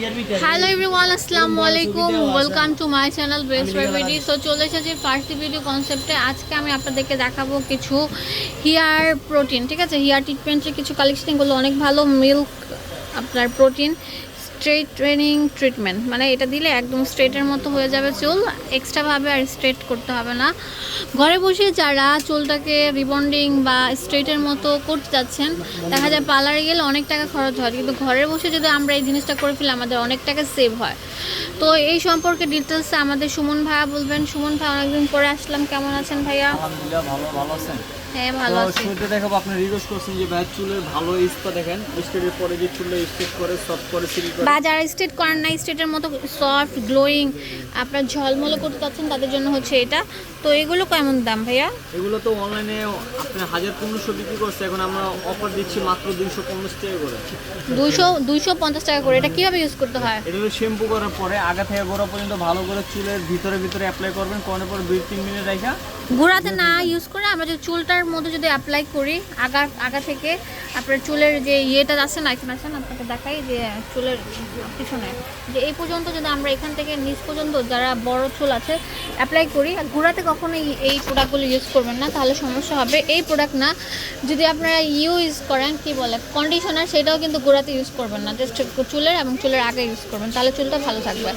Hello everyone আসসালামু আলাইকুম welcome to my channel best remedy so চলে এসেছি ফার্স্ট ভিডিও কনসেপ্টে আজকে আমি আপনাদেরকে দেখাবো কিছু হেয়ার প্রোটিন ঠিক আছে? হেয়ার ট্রিটমেন্টের কিছু কালেকশনগুলো অনেক ভালো। মিল্ক আপনার প্রোটিন স্ট্রেট ট্রেনিং ট্রিটমেন্ট মানে এটা দিলে একদম স্ট্রেটের মতো হয়ে যাবে চুল এক্সট্রাভাবে আর স্ট্রেট করতে হবে না। ঘরে বসে যারা চুলটাকে রিবন্ডিং বা স্ট্রেটের মতো করতে যাচ্ছেন দেখা যায় পার্লারে গেলে অনেক টাকা খরচ হয় কিন্তু ঘরে বসে যদি আমরা এই জিনিসটা করে ফেলি আমাদের অনেক টাকা সেভ হয়। তো এই সম্পর্কে ডিটেলসে আমাদের সুমন ভাইয়া বলবেন। সুমন ভাই অনেকদিন পরে আসলাম কেমন আছেন ভাইয়া? আলহামদুলিল্লাহ ভালো ভালো আছেন। হ্যাঁ ভালো আছি। দেখাবো আপনি রিকোয়েস্ট করছেন যে ভাই চুলের ভালো স্পা দেখেন। পরে যে চুলে করে সফট করে সিল্ক করে। বা যারা স্ট্রেট করেন না স্ট্রেটের মতো সফট গ্লোয়িং আপনার ঝলমলে করতে চাচ্ছেন তাদের জন্য হচ্ছে এটা। তো এগুলো কেমন দাম ভাইয়া? এগুলো তো অনলাইনে আপনি হাজার পনেরোশো বিক্রি করছে এখন আমরা অফার দিচ্ছি মাত্র দুইশো পঞ্চাশ টাকা করে। দুইশো দুইশো পঞ্চাশ টাকা করে এটা কীভাবে ইউজ করতে হয়? এটা হলো শ্যাম্পু করার পরে আগা থেকে গোড়া পর্যন্ত ভালো করে চুলের ভিতরে ভিতরে অ্যাপ্লাই করবেন করার পরে দুই তিন মিনিট রাখা। গুঁড়াতে না ইউজ করে আমরা যদি চুলটার মধ্যে যদি অ্যাপ্লাই করি আগা আগা থেকে আপনার চুলের যে ইয়েটা আছে না এখানে আছে না আপনাকে দেখাই যে চুলের পিছনে। যে এই পর্যন্ত যদি আমরা এখান থেকে নিচ পর্যন্ত যারা বড় চুল আছে অ্যাপ্লাই করি আর গুঁড়াতে কখনো এই প্রোডাক্টগুলো ইউজ করবেন না তাহলে সমস্যা হবে। এই প্রোডাক্ট না যদি আপনারা ইউজ করেন কি বলে কন্ডিশনার সেটাও কিন্তু গুঁড়াতে ইউজ করবেন না। জাস্ট চুলের এবং চুলের আগে ইউজ করবেন তাহলে চুলটা ভালো থাকবে।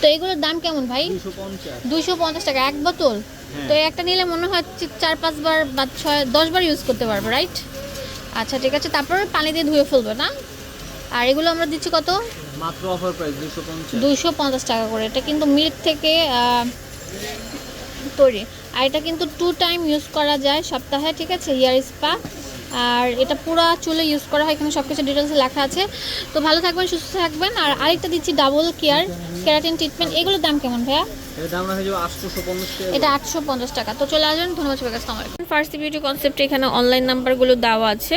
তো এগুলোর দাম কেমন ভাই? দুইশো পঞ্চাশ। টাকা এক বোতল? তো একটা নিলে মনে হয় চার পাঁচবার বা ছয় দশবার ইউজ করতে পারবে রাইট আচ্ছা ঠিক আছে তারপর পানি দিয়ে ধুয়ে ফেলবে না? আর এগুলো আমরা দিচ্ছি কত? মাত্র অফার প্রাইস দুইশো পঞ্চাশ। দুইশো পঞ্চাশ টাকা করে। এটা কিন্তু মিল্ক থেকে তৈরি। আর এটা কিন্তু টু টাইম ইউজ করা যায় সপ্তাহে ঠিক আছে? হেয়ার স্পা আর এটা পুরো চুলে ইউজ করা হয় এখানে সব কিছু ডিটেলসে লেখা আছে। তো ভালো থাকবেন সুস্থ থাকবেন। আর আরেকটা দিচ্ছি ডাবল কেয়ার ক্যারাটিন ট্রিটমেন্ট এগুলোর দাম কেমন ভাইয়া? এটা আটশো পঞ্চাশ টাকা। তো চলে আসবেন ধন্যবাদ সবাইকে আসসালামু আলাইকুম। ফার্স্ট বিউটি কনসেপ্ট এখানে অনলাইন নাম্বারগুলো দেওয়া আছে।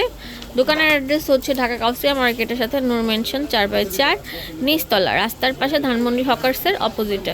দোকানের অ্যাড্রেস হচ্ছে ঢাকা কাউসিয়া মার্কেটের সাথে নূর মেনশন চার বাই চার নিচতলা রাস্তার পাশে ধানমন্ডি হকার্সের অপোজিটে